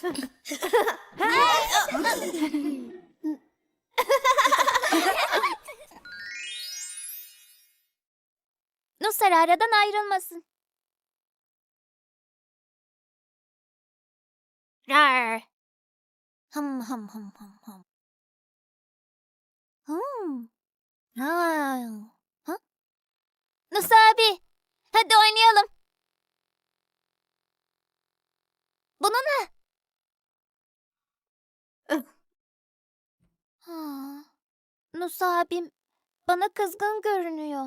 Nusar aradan ayrılmasın. Rar. Hım hım hım hım hım. Hmm. Ha. Ha? Nusra abi. Hadi oynayalım. Bunu ne? Ha. Nusra abim bana kızgın görünüyor.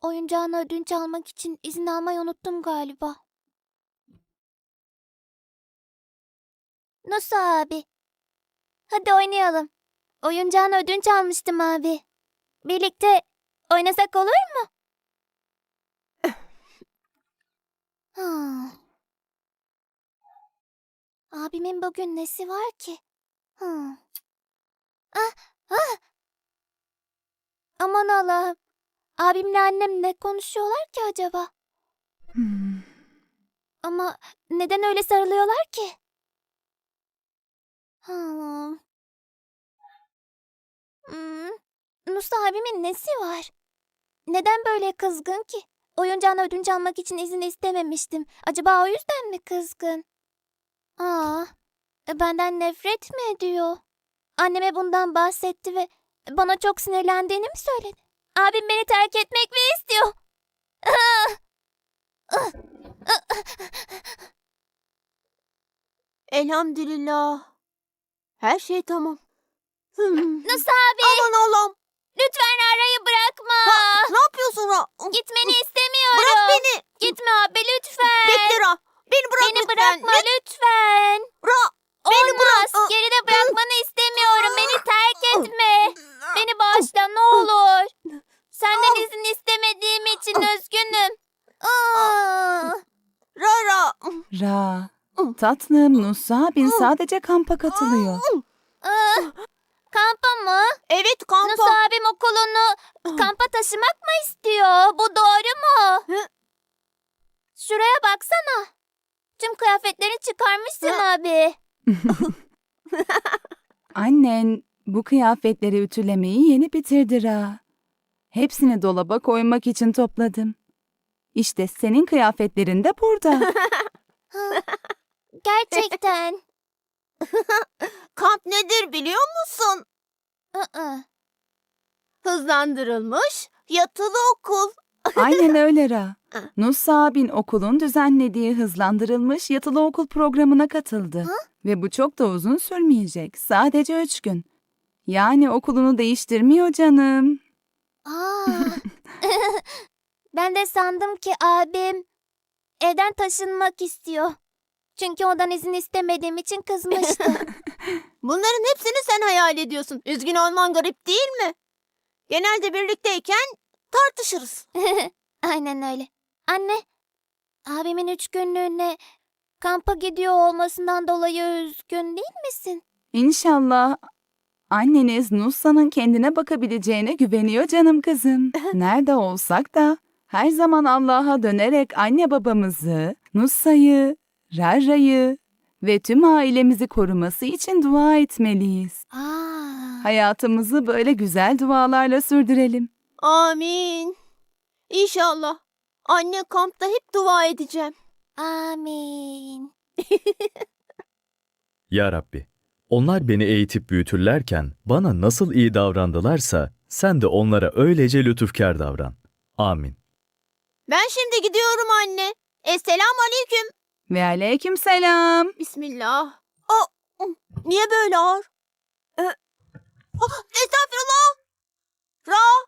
Oyuncağını ödünç almak için izin almayı unuttum galiba. Nasıl abi? Hadi oynayalım. Oyuncağını ödünç almıştım abi. Birlikte oynasak olur mu? Ha. Abimin bugün nesi var ki? Ha. Ah, ah. Aman Allah'ım. Abimle annem ne konuşuyorlar ki acaba? Hmm. Ama neden öyle sarılıyorlar ki? Hmm. Hmm. Musa abimin nesi var? Neden böyle kızgın ki? Oyuncağını ödünç almak için izin istememiştim. Acaba o yüzden mi kızgın? Aa, e, benden nefret mi ediyor? Anneme bundan bahsetti ve bana çok sinirlendiğini mi söyledi? Abim beni terk etmek mi istiyor? Elhamdülillah. Her şey tamam. Hmm. Nasıl abi? Aman Allah'ım. Lütfen arayı bırakma. Ha, ne yapıyorsun Ra? Gitmeni istemiyorum. Bırak beni. Gitme abi lütfen. Bekle Ra. Beni bırak Beni lütfen. bırakma lütfen. Ra. Beni Olmaz. bırak. Aa. Geride bırakmanı istemiyorum. Beni terk etme. Beni bağışla ne olur. Senden izin istemediğim için üzgünüm. Aa. Ra Ra. Ra. Tatlım Nusa bin sadece kampa katılıyor. Aa. Kampa mı? Evet kampa. Nusa abim okulunu kampa taşımak mı istiyor? Bu doğru mu? Şuraya baksana. Tüm kıyafetlerini çıkarmışsın abi. Annen bu kıyafetleri ütülemeyi yeni bitirdi Ra. Hepsini dolaba koymak için topladım. İşte senin kıyafetlerin de burada. Gerçekten. Kamp nedir biliyor musun? Iı. Hızlandırılmış yatılı okul. Aynen öyle Ra. Nusa bin okulun düzenlediği hızlandırılmış yatılı okul programına katıldı. Ve bu çok da uzun sürmeyecek. Sadece üç gün. Yani okulunu değiştirmiyor canım. Aa. Ben de sandım ki abim evden taşınmak istiyor. Çünkü ondan izin istemediğim için kızmıştı. Bunların hepsini sen hayal ediyorsun. Üzgün olman garip değil mi? Genelde birlikteyken tartışırız. Aynen öyle. Anne, abimin üç günlüğüne kampa gidiyor olmasından dolayı üzgün değil misin? İnşallah anneniz Nusa'nın kendine bakabileceğine güveniyor canım kızım. Nerede olsak da her zaman Allah'a dönerek anne babamızı, Nusa'yı, Rarra'yı ve tüm ailemizi koruması için dua etmeliyiz. Aa. Hayatımızı böyle güzel dualarla sürdürelim. Amin. İnşallah. Anne kampta hep dua edeceğim. Amin. Ya Rabbi, onlar beni eğitip büyütürlerken bana nasıl iyi davrandılarsa sen de onlara öylece lütufkar davran. Amin. Ben şimdi gidiyorum anne. Esselamu aleyküm. Ve aleyküm selam. Bismillah. Aa, niye böyle ağır? Ee, ah, estağfurullah. Ra,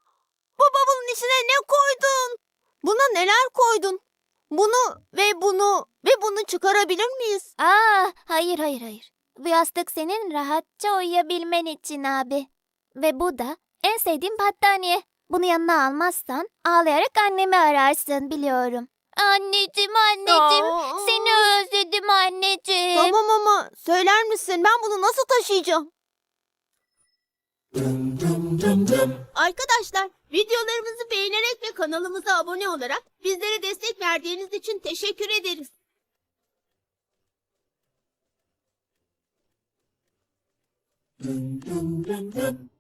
bu bavulun içine ne koydun? Buna neler koydun? Bunu ve bunu ve bunu çıkarabilir miyiz? Aa, hayır hayır hayır. Bu yastık senin rahatça uyuyabilmen için abi. Ve bu da en sevdiğim battaniye. Bunu yanına almazsan ağlayarak annemi ararsın biliyorum. Anneciğim anneciğim Aa. seni özledim anneciğim. Tamam ama söyler misin ben bunu nasıl taşıyacağım? Arkadaşlar videolarımızı beğenerek ve kanalımıza abone olarak bizlere destek verdiğiniz için teşekkür ederiz. Dum dum dum dum.